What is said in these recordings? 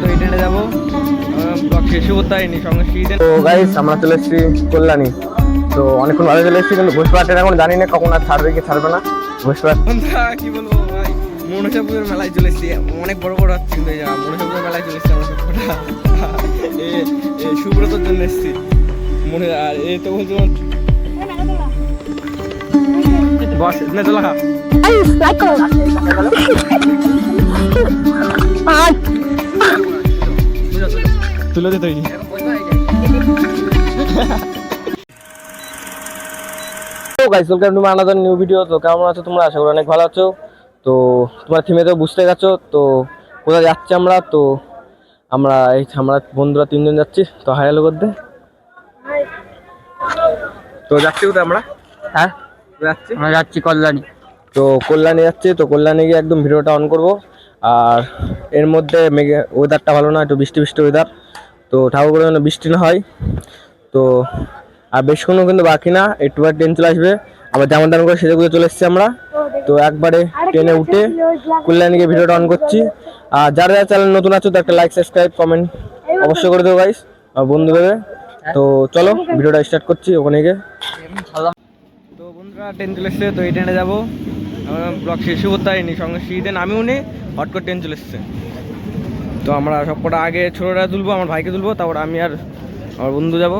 তো এই ট্রেনে যাব। শেষও করতে হয়নি সঙ্গে শীতের তো গাইস আমরা চলে এসেছি কল্যাণী। তো অনেকক্ষণ ভালো চলে এসেছি কিন্তু ঘোষপাড়া ট্রেন এখন জানি না কখন আর ছাড়বে কি ছাড়বে না। ঘোষপাড়া কি বলব ভাই? মনসা পুজোর মেলায় চলে এসেছি। অনেক বড় বড় হচ্ছে কিন্তু মনসা পুজোর মেলায় চলে এসেছি আমরা সবকটা এ এ সুব্রতর জন্য এসেছি। মনে আর এই তো বলছো বস না চলা খা তুলে দে তৈরি। তো guys welcome to another new video তো কেমন আছো তোমরা? আশা করি অনেক ভালো আছো। তো তোমার থিমে তো বুঝতে গেছো তো কোথায় যাচ্ছি আমরা? তো আমরা এই আমরা বন্ধুরা তিনজন যাচ্ছি। তো হাই হ্যালো করতে। তো যাচ্ছি কোথায় আমরা? হ্যাঁ? যাচ্ছি। আমরা যাচ্ছি কল্যাণী। তো কল্যাণী যাচ্ছি। তো কল্যাণী গিয়ে একদম ভিডিওটা অন করব। আর এর মধ্যে মেঘে ওয়েদারটা ভালো না একটু বৃষ্টি বৃষ্টি ওয়েদার তো ঠাকুর করে যেন বৃষ্টি না হয়। তো আর বেশিক্ষণও কিন্তু বাকি না, একটু বার ট্রেন চলে আসবে। আবার যেমন তেমন করে সেজে গুজে চলে এসেছি আমরা। তো একবারে ট্রেনে উঠে কল্যাণী গিয়ে ভিডিওটা অন করছি। আর যারা যারা চ্যানেল নতুন আছো তো একটা লাইক সাবস্ক্রাইব কমেন্ট অবশ্যই করে দেবো গাইস বন্ধু দেবে তো চলো ভিডিওটা স্টার্ট করছি ওখানে গিয়ে। তো বন্ধুরা ট্রেন চলে এসছে, তো এই ট্রেনে যাব। ব্লগ শেষও করতে হয়নি সঙ্গে শীতে নামিও নি হট করে ট্রেন চলে এসছে। তো আমরা সব কটা আগে ছোটোটা তুলবো আমার ভাইকে তুলবো তারপর আমি আর আমার বন্ধু যাব,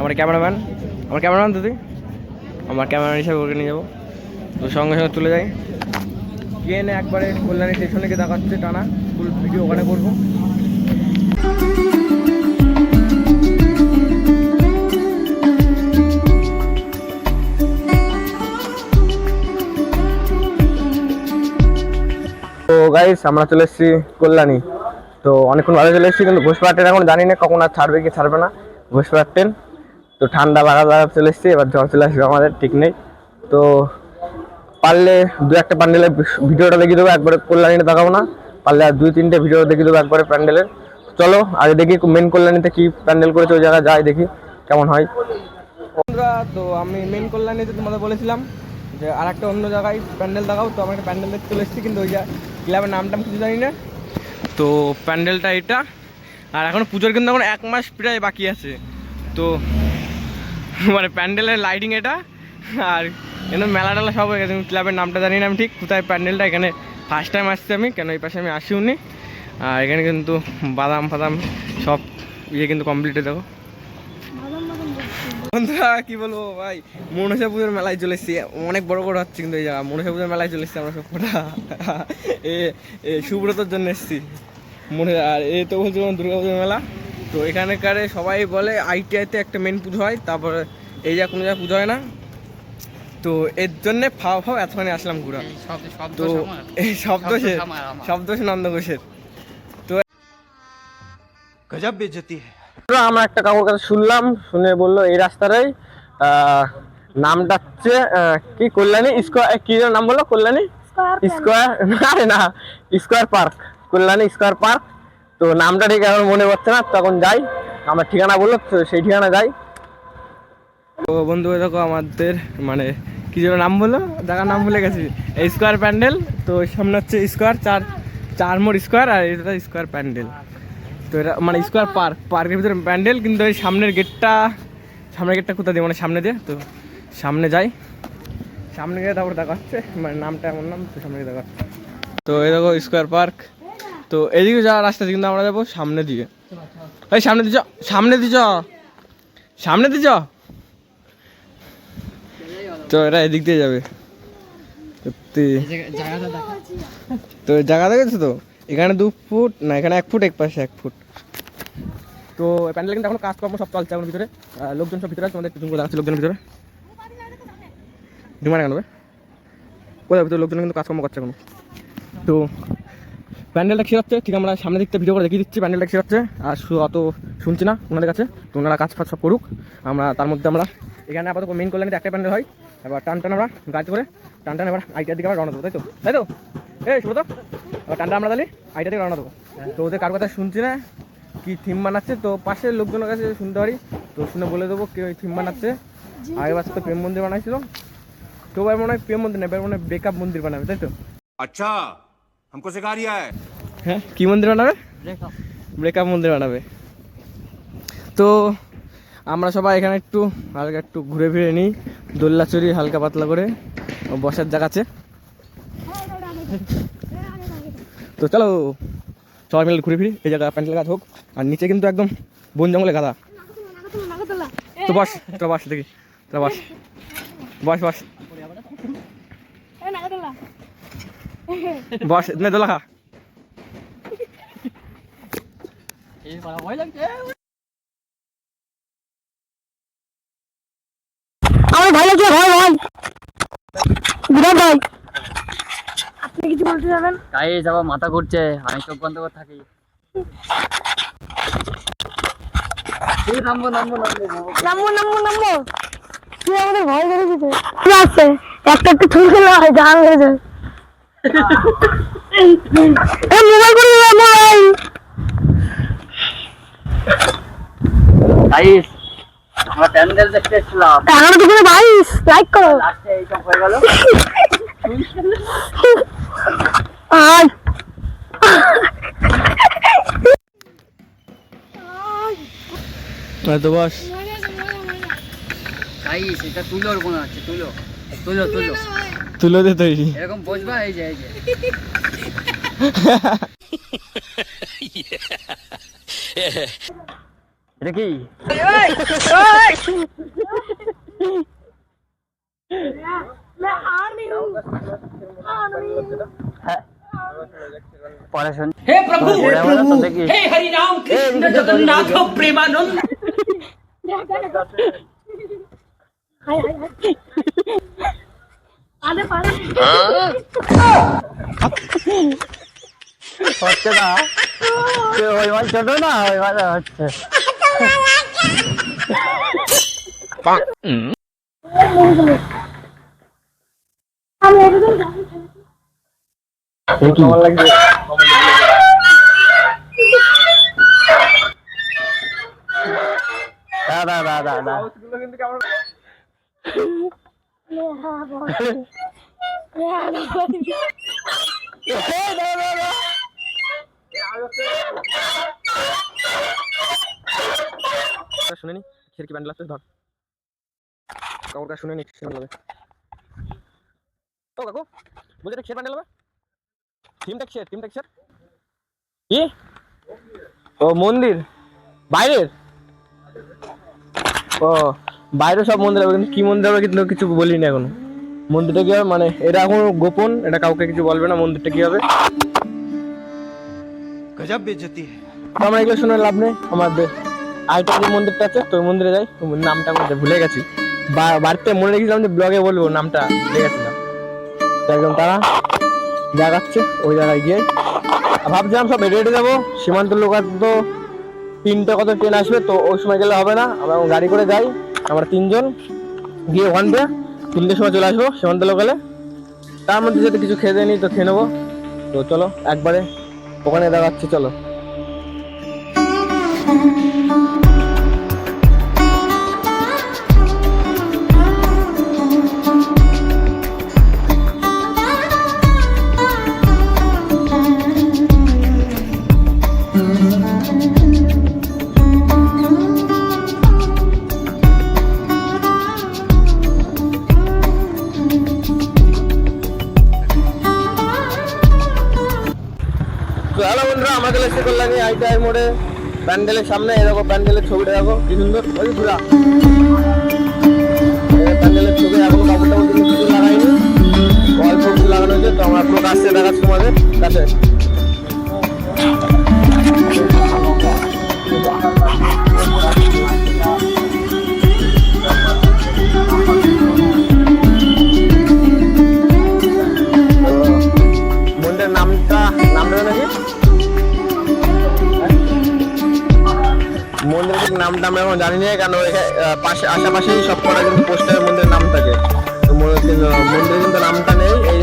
আমার ক্যামেরাম্যান। আমার ক্যামেরাম্যান দিদি আমার ক্যামেরাম্যান হিসাবে ওকে নিয়ে যাব। তো সঙ্গে সঙ্গে তুলে যাই। এনে একবারে কল্যাণী স্টেশনে গিয়ে দেখাচ্ছে টানা ফুল ভিডিও ওখানে করব। তো গাইস আমরা চলে এসেছি কল্যাণী। তো অনেকক্ষণ ভালো চলে এসেছি, কিন্তু ঘোষপাড়া ট্রেন এখন জানি না কখন আর ছাড়বে কি ছাড়বে না। ঘোষপাড়া ট্রেন তো ঠান্ডা বাগা বাগা চলে এসেছি, এবার জ্বর চলে আসবে আমাদের, ঠিক নেই। তো পারলে দু একটা প্যান্ডেলের ভিডিওটা দেখিয়ে দেবো, একবারে কল্যাণীতে দেখাবো না। পারলে আর দুই তিনটে ভিডিও দেখিয়ে দেবো একবারে প্যান্ডেলের চলো, আগে দেখি মেন কল্যাণীতে কি প্যান্ডেল করেছে ওই জায়গায়, যাই দেখি কেমন হয়। তো আমি মেন কল্যাণীতে তোমাদের বলেছিলাম যে আর একটা অন্য জায়গায় প্যান্ডেল দেখাও, তো আমার একটা প্যান্ডেল দেখতে চলে এসেছি, কিন্তু ওই যা ক্লাবের নামটা আমি কিছু জানি না। তো প্যান্ডেলটা এটা। আর এখন পুজোর কিন্তু এখন এক মাস প্রায় বাকি আছে। তো মানে প্যান্ডেলের লাইটিং এটা। আর এখানে মেলা টেলা সব হয়ে গেছে। ক্লাবের নামটা জানি না আমি ঠিক। কোথায় প্যান্ডেলটা? এখানে ফার্স্ট টাইম আসছি আমি। কেন এই পাশে আমি আসিও নি। আর এখানে কিন্তু বাদাম ফাদাম সব ইয়ে কিন্তু কমপ্লিটে দেখো। বন্ধুরা কি বলব ভাই? মনসা পুজোর মেলায় চলে এসেছি। অনেক বড় বড় হচ্ছে কিন্তু এই জায়গা। মনসা পুজোর মেলায় চলে এসেছি আমরা সবটা এ সুব্রতর জন্য এসেছি। মনে আর এ তো বলছিলাম দুর্গা পুজোর মেলা। তো এখানকার সবাই বলে আইটিআইতে একটা মেন পুজো হয়। তারপরে এই যা কোনো জায়গায় পুজো হয় না। তো এর জন্যে ফাও ফাও এতখানি আসলাম ঘুরা। তো এই শব্দ শব্দ নন্দ ঘোষের তো গজব বেজতি হ্যাঁ আমরা একটা কাকুর কাছে শুনলাম শুনে বলল এই রাস্তাটাই আহ, নামটা হচ্ছে কি কল্যাণী স্কোয়ার কি যেন নাম বলল কল্যাণী? স্কোয়ার না না square park Kalyani square park তো নামটা ঠিক এখন মনে পড়ছে না তখন যাই। আমার ঠিকানা বলল তো সেই ঠিকানা যাই। তো বন্ধু এই দেখো আমাদের মানে কি যেন নাম বলল? জায়গার নাম ভুলে গেছি। এই স্কোয়ার প্যান্ডেল তো সামনে হচ্ছে স্কোয়ার চার চার মোড় স্কোয়ার আর এটা স্কোয়ার প্যান্ডেল তো এটা মানে স্কোয়ার পার্ক পার্কের ভিতরে প্যান্ডেল কিন্তু এই সামনের গেটটা সামনের গেটটা কোথা দিয়ে? মানে সামনে দিয়ে তো সামনে যাই। সামনে গিয়ে তারপর দেখা হচ্ছে মানে নামটা এমন নাম তো সামনে গিয়ে দেখা হচ্ছে তো এই দেখো স্কোয়ার পার্ক তো এদিকে যাওয়ার রাস্তা দিয়ে কিন্তু আমরা যাব সামনে দিয়ে। এই সামনে দিয়ে সামনে দিয়ে সামনে দিয়ে তো এরা এদিক দিয়ে যাবে। সত্যি। তো জায়গা দেখেছ তো? এখানে দু ফুট, না, এখানে এক ফুট এক পাশে এক ফুট। তো প্যান্ডেল কিন্তু এখন কাজকর্ম সব চলছে এখন ভিতরে। লোকজন সব ভিতরে আছে, তোমাদের পিছন করে লোকজনের ভিতরে। ডিমান্ড কেন কোথায় ভিতরে লোকজন কিন্তু কাজকর্ম করছে এখন? তো প্যান্ডেলটা কী হচ্ছে? ঠিক আমরা সামনে দিকতে ভিডিও করে দেখিয়ে দিচ্ছি প্যান্ডেলটা কী হচ্ছে। আর অত শুনছি না ওনাদের কাছে। তো ওনারা কাজ ফাজ সব করুক। আমরা, তার মধ্যে আমরা এখানে আপাতত মেন কল্যাণীতে একটা প্যান্ডেল হয়। এবার টান টান আমরা গাড়িতে করে। টান টান এবার আইটার দিকে আমরা রওনা দেবো তাই তো তাই তো এই শুভ তো এবার টানটা আমরা তাহলে আইটা দিকে রওনা দেবো তো ওদের কার কথা শুনছি না কি থিম বানাচ্ছে তো পাশের লোকজনের কাছে শুনতে পারি তো শুনে বলে দেবো কে ওই থিম বানাচ্ছে আগের বছর তো প্রেম মন্দির বানাইছিল তো এবার মনে হয় প্রেম মন্দির না এবার মনে হয় বেকআপ মন্দির বানাবে তাই তো अच्छा हमको सिखा रिया है হ্যাঁ কি মন্দির বানাবে ব্রেকআপ মন্দির বানাবে তো আমরা সবাই এখানে একটু হালকা একটু ঘুরে ফিরে নিই। দোল্লা চড়ি হালকা পাতলা করে বসার জায়গা আছে। তো চলো, সবাই মিলে ঘুরে ফিরি। এই জায়গা প্যান্ডেল গাছ হোক। আর নিচে কিন্তু একদম বন জঙ্গলে গাদা তো বস তো বস দেখি, তো বস। বস বস। বস, নে দোলা খা। ভালো লাগছে ভাই ভাই বিরাট ভাই। আপনি কিছু বলতে যাবেন? তাই যাব মাথা ঘুরছে আমি চোখ বন্ধ করে থাকি। নামবো নামবো নামবো নামবো। নামবো তুই আমাদের ভয় করে দিতে কি আছে? একটা একটা ছুরি খেলে হয় জান হয়ে যায়। মোবাইল করে মোবাইল। তাই আমরা প্যান্ডেল দেখতে এসেছিলাম এগারো তো বাইশ লাইক করো। লাস্টে এইসব হয়ে গেল। আয়। তো বস। তাই সেটা তুলোর মনে হচ্ছে তুলো। তুলো তুলো। তুলো দে তৈরি। এরকম বসবা এই যে এই যে। এটা কি। পরে শুন হে প্রভু হে প্রভু হে হরি রাম কৃষ্ণ জগন্নাথ প্রেমানন্দ। হচ্ছে না। ওই মাল ছোট না ওই হচ্ছে। আমি এরকম যাব কেমন লাগছে দাদা দাদা কাজ শুনে নি ব্যান্ডেল ধর। কাকুর কাজ শুনে নি ও কাকু বলছি ব্যান্ডেল হবে? কি? ও মন্দির। বাইরের? ও বাইরে সব মন্দির হবে কিন্তু কি মন্দির হবে কিন্তু কিছু বলিনি এখনও। মন্দিরটা কি হবে? মানে এটা এখন গোপন এটা কাউকে কিছু বলবে না মন্দিরটা কি হবে? গজব বেজতি। আমরা এগুলো শুনে লাভ নেই আমাদের আরেকটা যে মন্দিরটা আছে তো ওই মন্দিরে যাই তো নামটা আমাদের ভুলে গেছি। বাড়িতে মনে রেখেছিলাম যে ব্লগে বলব, নামটা ভুলে গেছিলাম। একদম তারা জাগাচ্ছে ওই জায়গায় গিয়ে। ভাবছিলাম সব রেডি যাব, সীমান্ত লোক তো, তিনটে কত ট্রেন আসবে, তো ওই সময় গেলে হবে না। আমরা গাড়ি করে যাই, আমরা তিনজন, গিয়ে ওখান থেকে তিনটের সময় চলে আসব, সীমান্ত লোকালে তার মধ্যে যদি কিছু খেয়ে নিই তো খেয়ে নেব। তো চলো, একবারে ওখানে দেখাচ্ছি, চলো। মোড়ে প্যান্ডেলের সামনে এরকম প্যান্ডেলের ছবিটা দেখো কি সুন্দর। ওই ঘুরা। আশেপাশেই সব কটা কিন্তু পোস্টারের মধ্যে নাম থাকে তো কিন্তু নামটা নেই এই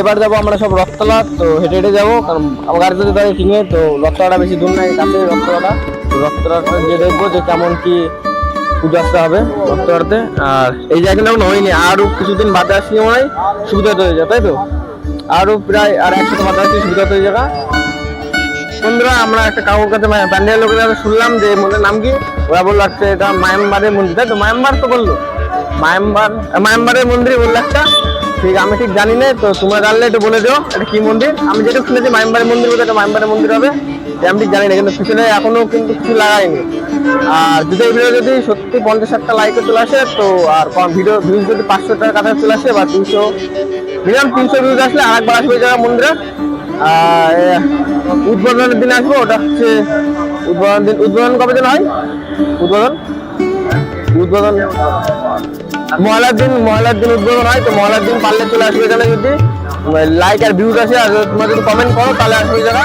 এবার যাব আমরা সব রথতলা, তো হেঁটে হেঁটে যাব, কারণ আমার গাড়িতে যদি দাঁড়িয়ে কিনে তো রথতলাটা বেশি দূর নাই কাছে রথতলাটা। রথতলাটা গিয়ে দেখব যে কেমন কি পুজো আসতে হবে রথতলাতে। আর এই জায়গাটা এখন হয়নি, আরও কিছুদিন বাদে আসলে মনে হয় সুবিধা হয়ে যায় তাই তো? আরও প্রায় আর একশো বাদে আসলে সুবিধা হয়ে যাবে। বন্ধুরা, আমরা একটা কাকুর কাছে প্যান্ডেল লোকের কাছে শুনলাম যে মন্দিরের নাম কি? ওরা বলল হচ্ছে এটা মায়ামবারের মন্দির, তাই তো? মায়ামবার তো বলল। মায়ামবার মায়ামবারের মন্দিরই বলল একটা। ঠিক, আমি ঠিক জানি না, তো তোমরা জানলে একটু বলে দিও, এটা কি মন্দির? আমি যেটা শুনেছি মায়ামবারের মন্দির বলতে এটা মায়ামবারের মন্দির হবে আমি ঠিক জানি না, কিন্তু পিছনে এখনও কিন্তু কিছু লাগাইনি। আর যদি ভিডিও যদি সত্যি পঞ্চাশ ষাটটা লাইকে চলে আসে, তো আর ভিডিও ভিউজ যদি পাঁচশো টাকার কাছে চলে আসে বা তিনশো মিনিমাম তিনশো ভিউজ আসলে আরেকবার আসবে জায়গা মন্দিরে। উদ্বোধনের দিন আসব, ওটা হচ্ছে উদ্বোধন দিন। উদ্বোধন কবে দিন হয়? উদ্বোধন? উদ্বোধন মহলার দিন মহলার দিন উদ্বোধন হয়, তো মহলার দিন পারলে চলে আসবে এখানে যদি। লাইক আর ভিউজ আসে আর তোমরা যদি কমেন্ট করো, তাহলে আসবে জায়গা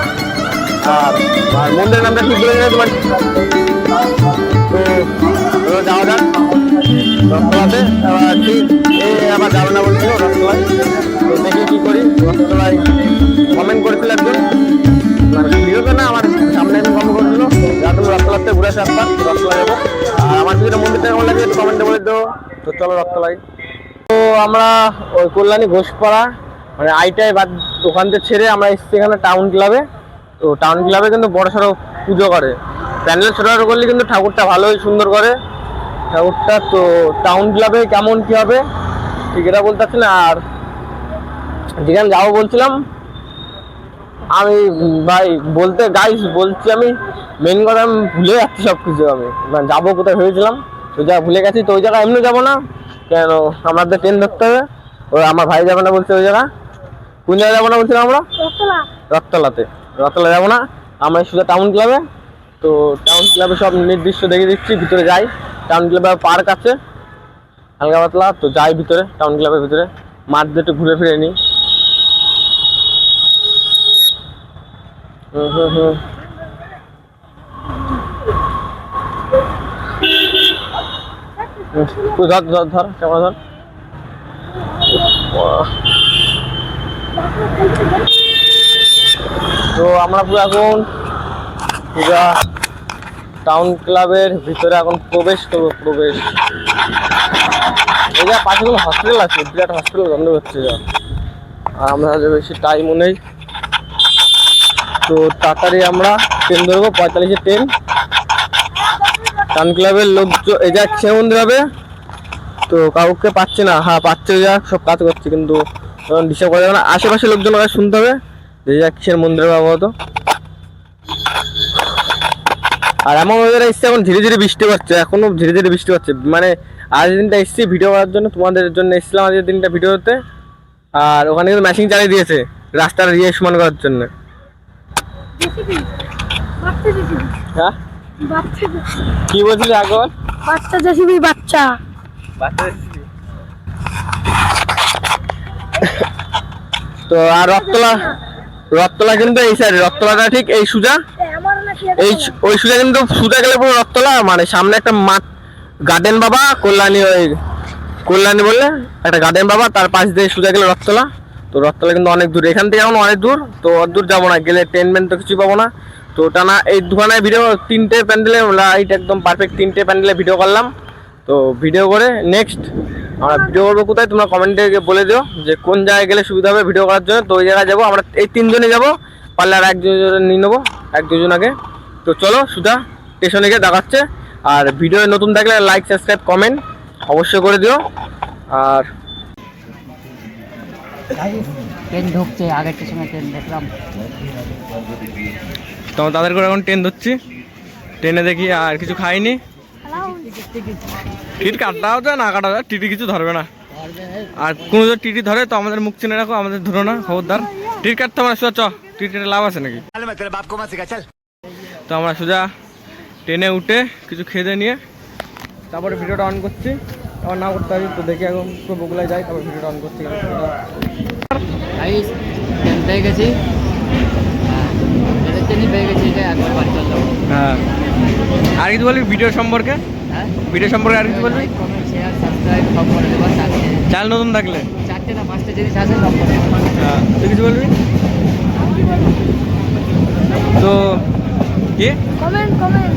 আর মন্দিরের নামটা ঠিক বলে তোমার যাবে না কি করি। কমেন্ট মানে না আমার সামনে একজন ঘুরে যাব। আর আমার কমেন্টে তো চলো রথতলায় তো আমরা ওই কল্যাণী ঘোষপাড়া মানে আইটাই বাদ ওখান ছেড়ে আমরা এসেছি এখানে টাউন ক্লাবে তো টাউন ক্লাবে কিন্তু বড় সড়ো পুজো করে। প্যান্ডেল ছোটো করলে কিন্তু ঠাকুরটা ভালোই সুন্দর করে। ঠাকুরটা তো টাউন ক্লাবে কেমন কী হবে, ঠিক এটা বলতে পারছি না। আর যেখানে যাব বলছিলাম, আমি ভাই বলতে গাইস বলছি আমি মেন কথা আমি ভুলে যাচ্ছি সব কিছু আমি। মানে যাব কোথায় ভেবেছিলাম। তো যা ভুলে গেছি তো ওই জায়গায় এমনি যাব না। কেন? আমাদের ট্রেন ধরতে হবে। ওই আমার ভাই যাবে না বলছে ওই জায়গা। কোন জায়গায় যাব না বলছিলাম আমরা? রথতলাতে রথতলা যাব না। আমরা সোজা টাউন ক্লাবে তো টাউন ক্লাবে সব নির্দিষ্ট দেখে দিচ্ছি ভিতরে যাই। টাউন ক্লাবে পার্ক আছে। হালকা পাতলা তো যাই ভিতরে টাউন ক্লাবের ভিতরে। মাঠ দিয়ে একটু ঘুরে ফিরে নিই হুম হুম হুম হুম, তুই ধর ধর ধর ক্যামেরা ধর। তো আমরা পুরো এখন পুরা টাউন ক্লাবের ভিতরে এখন প্রবেশ করব, প্রবেশ। এই পাশে কোনো হসপিটাল আছে, বিরাট হসপিটাল বন্ধ হচ্ছে যা। আর আমরা বেশি টাইমও নেই। তো তাড়াতাড়ি আমরা ট্রেন ধরবো, পঁয়তাল্লিশে ট্রেন টাউন ক্লাবের লোক সে মন্দির হবে তো কাউকে পাচ্ছে না। হ্যাঁ পাচ্ছে যা সব কাজ করছে কিন্তু ডিস্টার্ব করা যাবে না। আশেপাশে লোকজন কাছে শুনতে হবে। যে যা কিসের মন্দিরের তো আর এমন ওয়েদারে এসছে এখন ধীরে ধীরে বৃষ্টি পাচ্ছে এখনও ধীরে ধীরে বৃষ্টি পাচ্ছে মানে আজ দিনটা এসছি ভিডিও করার জন্য তোমাদের জন্য এসেছিলাম আজকের দিনটা ভিডিও হতে আর ওখানে কিন্তু মেশিন চালিয়ে দিয়েছে রাস্তাটা রিয়ে সমান করার জন্য। হ্যাঁ? কি বলছিলি আগর? বাচ্চা জেসিবি বাচ্চা। তো আর রথতলা রথতলা কিন্তু এই সাইডে রথতলাটা ঠিক এই সুজা? এই ওই সুজা কিন্তু সুজা গেলে পুরো রথতলা মানে সামনে একটা মাঠ গার্ডেন বাবা কল্যাণী ওই কল্যাণী বললে একটা গার্ডেন বাবা তার পাশ দিয়ে সুজা গেলে রথতলা তো রথতলা কিন্তু অনেক দূর এখান থেকে এখন অনেক দূর তো অত দূর যাব না গেলে ট্রেন মেন তো কিছু পাবো না। তো টানা এই দুখানায় ভিডিও তিনটে প্যান্ডেলে লাইট একদম পারফেক্ট তিনটে প্যান্ডেলে ভিডিও করলাম। তো ভিডিও করে নেক্সট আমরা ভিডিও করব কোথায়? তোমরা কমেন্টে বলে দিও যে কোন জায়গায় গেলে সুবিধা হবে ভিডিও করার জন্য। তো ওই জায়গায় যাব, আমরা এই তিনজনে যাব, পারলে আর এক দুজন নিয়ে নেব, এক দুজন আগে। তো চলো সুধা স্টেশনে গিয়ে দেখাচ্ছে। আর ভিডিও নতুন থাকলে লাইক সাবস্ক্রাইব কমেন্ট অবশ্যই করে দিও। আর ট্রেন ঢুকছে, আগের স্টেশনে ট্রেন দেখলাম। তো তাদের করে এখন ট্রেন ধরছি। ট্রেনে দেখি আর কিছু খাইনি। টিট কাটাও যায় না কাটা যায় টিটি কিছু ধরবে না। আর কোনো যদি টিটি ধরে তো আমাদের মুখ চিনে রাখো আমাদের ধরো না খবরদার। টিট কাটতে আমরা সোজা চ টিটির লাভ আছে নাকি? তো আমরা সোজা ট্রেনে উঠে কিছু খেয়ে নিয়ে তারপরে ভিডিওটা অন করছি। আবার না করতে পারি তো দেখি এখন বগুলায় যাই তারপর ভিডিওটা অন করছি। গেছি। পেয়ে গেছি একবার বাড়ি চল। যাব হ্যাঁ। আর কিছু বলবি ভিডিও সম্পর্কে? হ্যাঁ? ভিডিও সম্পর্কে আর কিছু বলবি? লাইক কমেন্ট শেয়ার সাবস্ক্রাইব সব করে দেবো চারটে। চ্যানেল নতুন থাকলে? চারটে না পাঁচটা জিনিস আছে সব করে হ্যাঁ, তুই কিছু বলবি? তো কি? কমেন্ট কমেন্ট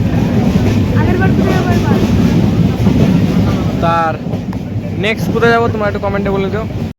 আগের বার থেকে তার নেক্সট কোথায় যাব তোমার একটু কমেন্টে বলে দিও।